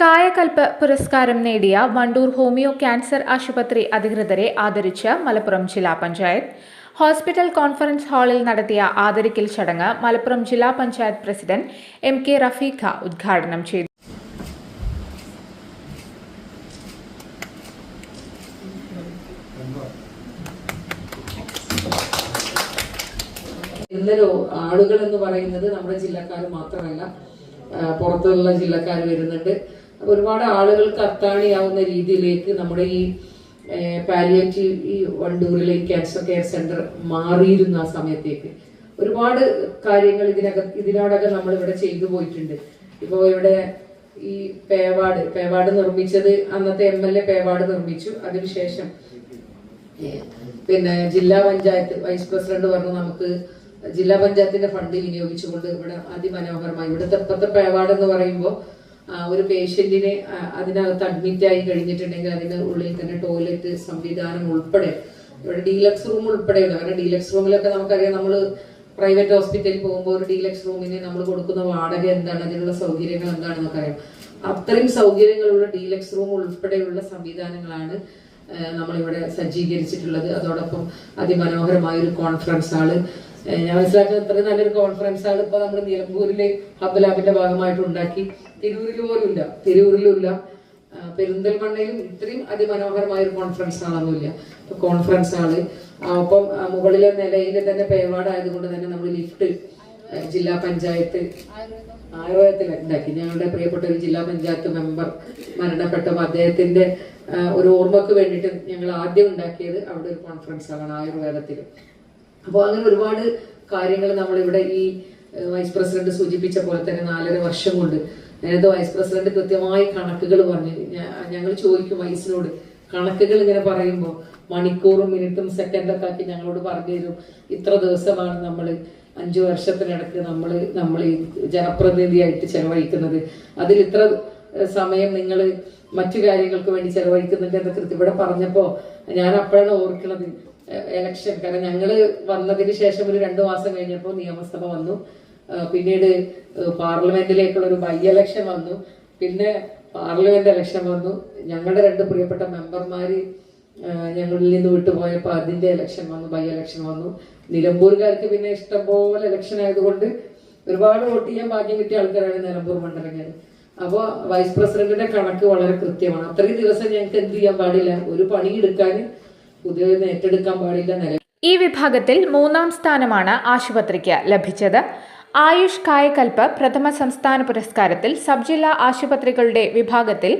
കായകൽപ്പ് പുരസ്കാരം നേടിയ Wandoor homeo cancer ആശുപത്രി അധികൃതരെ ആദരിച്ച് മലപ്പുറം ജില്ലാ പഞ്ചായത്ത്. ഹോസ്പിറ്റൽ കോൺഫറൻസ് ഹാളിൽ നടത്തിയ ആദരിക്കൽ ചടങ്ങ് മലപ്പുറം ജില്ലാ panchayat president M K Rafeeqa ഉദ്ഘാടനം ചെയ്തു. ഇന്നലോ ആളുകൾ എന്ന് പറയുന്നത് നമ്മുടെ ജില്ലക്കാർ മാത്രമല്ല പുറത്തുള്ള ജില്ലക്കാർ വരുന്നുണ്ട്. ഒരുപാട് ആളുകൾക്ക് അത്താണിയാവുന്ന രീതിയിലേക്ക് നമ്മുടെ ഈ പാലിയേറ്റീവ് ഈ വണ്ടൂരിലെ ഈ ക്യാൻസർ കെയർ സെന്റർ മാറിയിരുന്നു ആ സമയത്തേക്ക്. ഒരുപാട് കാര്യങ്ങൾ ഇതിനകം ഇതിനോടകം നമ്മൾ ഇവിടെ ചെയ്തു പോയിട്ടുണ്ട്. ഇപ്പോൾ ഇവിടെ ഈ പേവാട് പേവാട് നിർമ്മിച്ചത് അന്നത്തെ എം എൽ എ പേവാട് നിർമ്മിച്ചു. അതിനുശേഷം പിന്നെ ജില്ലാ പഞ്ചായത്ത് വൈസ് പ്രസിഡന്റ് പറഞ്ഞു നമുക്ക് ജില്ലാ പഞ്ചായത്തിന്റെ ഫണ്ട് വിനിയോഗിച്ചുകൊണ്ട് ഇവിടെ അതിമനോഹരമായി ഇവിടുത്തെ ഇപ്പോഴത്തെ പേവാട് എന്ന് പറയുമ്പോൾ ഒരു പേഷ്യന്റിനെ അതിനകത്ത് അഡ്മിറ്റ് ആയി കഴിഞ്ഞിട്ടുണ്ടെങ്കിൽ അതിന് ഉള്ളിൽ തന്നെ ടോയ്ലറ്റ് സംവിധാനം ഉൾപ്പെടെ ഇവിടെ ഡീലക്സ് റൂം ഉൾപ്പെടെയുണ്ട് കാരണം ഡീലക്സ് റൂമിലൊക്കെ നമുക്കറിയാം നമ്മൾ പ്രൈവറ്റ് ഹോസ്പിറ്റലിൽ പോകുമ്പോൾ ഒരു ഡീലക്സ് റൂമിന് നമ്മൾ കൊടുക്കുന്ന വാടക എന്താണ് അതിനുള്ള സൗകര്യങ്ങൾ എന്താണെന്നൊക്കെ അറിയാം. അത്രയും സൗകര്യങ്ങളുള്ള ഡീലക്സ് റൂം ഉൾപ്പെടെയുള്ള സംവിധാനങ്ങളാണ് നമ്മളിവിടെ സജ്ജീകരിച്ചിട്ടുള്ളത്. അതോടൊപ്പം അതിമനോഹരമായ ഒരു കോൺഫറൻസ് ഹാൾ ഞാൻ മനസ്സിലാക്കുന്നത് ഇത്രയും നല്ലൊരു കോൺഫറൻസ് ഹാൾ ഇപ്പൊ നമ്മൾ നിലമ്പൂരിലെ ഹബ് ലാബിന്റെ ഭാഗമായിട്ട് ഉണ്ടാക്കി. തിരൂരിൽ പോലും ഇല്ല തിരൂരിലും ഇല്ല ആ, പെരിന്തൽമണ്ണയിലും ഇത്രയും അതിമനോഹരമായ ഒരു കോൺഫറൻസ് ഹാളൊന്നുമില്ല കോൺഫറൻസ് ഹാൾ. അപ്പം മുകളിലെ നിലയിൽ തന്നെ പേവാട് ആയതുകൊണ്ട് തന്നെ നമ്മൾ ലിഫ്റ്റ് ജില്ലാ പഞ്ചായത്ത് ആയുർവേദത്തിൽ ഉണ്ടാക്കി ഞങ്ങളുടെ പ്രിയപ്പെട്ട ഒരു ജില്ലാ പഞ്ചായത്ത് മെമ്പർ മരണപ്പെട്ടപ്പോൾ അദ്ദേഹത്തിന്റെ ഒരു ഓർമ്മക്ക് വേണ്ടിയിട്ട് ഞങ്ങൾ ആദ്യം ഉണ്ടാക്കിയത് അവിടെ ഒരു കോൺഫറൻസ് ആണ് ആയുർവേദത്തിൽ. അപ്പോൾ അങ്ങനെ ഒരുപാട് കാര്യങ്ങൾ നമ്മളിവിടെ ഈ വൈസ് പ്രസിഡന്റ് സൂചിപ്പിച്ച പോലെ തന്നെ നാലര വർഷം കൊണ്ട് നേരത്തെ വൈസ് പ്രസിഡന്റ് കൃത്യമായി കണക്കുകൾ പറഞ്ഞു ഞങ്ങൾ ചോദിക്കും വൈസിനോട് കണക്കുകൾ ഇങ്ങനെ പറയുമ്പോൾ മണിക്കൂറും മിനിറ്റും സെക്കൻഡൊക്കെ ആക്കി ഞങ്ങളോട് പറഞ്ഞു തരും. ഇത്ര ദിവസമാണ് നമ്മൾ അഞ്ചു വർഷത്തിനിടക്ക് നമ്മൾ നമ്മൾ ഈ ജനപ്രതിനിധിയായിട്ട് ചെലവഴിക്കുന്നത്. അതിൽ ഇത്ര സമയം നിങ്ങൾ മറ്റു കാര്യങ്ങൾക്ക് വേണ്ടി ചെലവഴിക്കുന്നുണ്ട് എന്നൊക്കെ ഇവിടെ പറഞ്ഞപ്പോൾ ഞാൻ അപ്പോഴാണ് ഓർക്കുന്നത് എലക്ഷൻ കാരണം ഞങ്ങൾ വന്നതിന് ശേഷം ഒരു രണ്ടു മാസം കഴിഞ്ഞപ്പോൾ നിയമസഭ വന്നു. പിന്നീട് പാർലമെന്റിലേക്കുള്ള ഒരു ബൈ എലക്ഷൻ വന്നു. പിന്നെ പാർലമെന്റ് ഇലക്ഷൻ വന്നു. ഞങ്ങളുടെ രണ്ട് പ്രിയപ്പെട്ട മെമ്പർമാര് ഞങ്ങളിൽ നിന്ന് വിട്ടുപോയപ്പോൾ അതിന്റെ ഇലക്ഷൻ വന്നു ബൈ ഇലക്ഷൻ വന്നു. നിലമ്പൂർകാർക്ക് പിന്നെ ഇഷ്ടംപോലെ ഇലക്ഷൻ ആയതുകൊണ്ട് ഒരുപാട് വോട്ട് ചെയ്യാൻ ഭാഗ്യം കിട്ടിയ ആൾക്കാരാണ് നിലമ്പൂർ മണ്ഡലങ്ങൾ അപ്പോൾ വൈസ് പ്രസിഡന്റിന്റെ കണക്ക് വളരെ കൃത്യമാണ്. അത്രയും ദിവസം ഞങ്ങൾക്ക് എന്ത് ചെയ്യാൻ പാടില്ല. ഒരു പണി എടുക്കാൻ പുതിയ ഏറ്റെടുക്കാൻ പാടില്ല. നില ഈ വിഭാഗത്തിൽ മൂന്നാം സ്ഥാനമാണ് ആശുപത്രിക്ക് ലഭിച്ചത്. ആയുഷ് കായകൽപ്പ് പ്രഥമ സംസ്ഥാന പുരസ്കാരത്തിൽ സബ് ജില്ലാ ആശുപത്രികളുടെ വിഭാഗത്തിൽ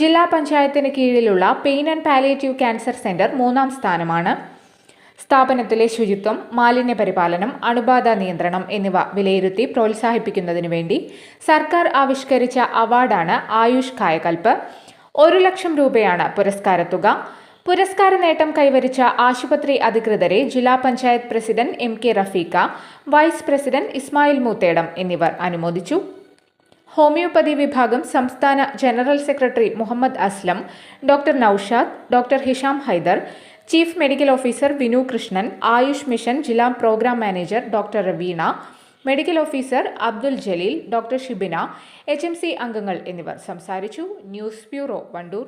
ജില്ലാ പഞ്ചായത്തിന് കീഴിലുള്ള pain and palliative cancer centre മൂന്നാം സ്ഥാനമാണ്. സ്ഥാപനത്തിലെ ശുചിത്വം മാലിന്യ പരിപാലനം അണുബാധ നിയന്ത്രണം എന്നിവ വിലയിരുത്തി പ്രോത്സാഹിപ്പിക്കുന്നതിനു വേണ്ടി സർക്കാർ ആവിഷ്കരിച്ച അവാർഡാണ് ആയുഷ് കായകൽപ്പ് ഒരു ലക്ഷം രൂപയാണ് പുരസ്കാരത്തുക. പുരസ്കാര നേട്ടം കൈവരിച്ച ആശുപത്രി അധികൃതരെ ജില്ലാ panchayat president M K Rafeeqa vice president Ismail Moothedam എന്നിവർ അനുമോദിച്ചു. ഹോമിയോപ്പതി വിഭാഗം സംസ്ഥാന general secretary Muhammad Aslam doctor Naushad doctor Hisham Haider chief medical officer Vinu Krishnan Ayush mission ജില്ലാ programme manager doctor Raveena medical officer Abdul Jaleel doctor Shibina H അംഗങ്ങൾ എന്നിവർ സംസാരിച്ചു. News bureau Wandoor.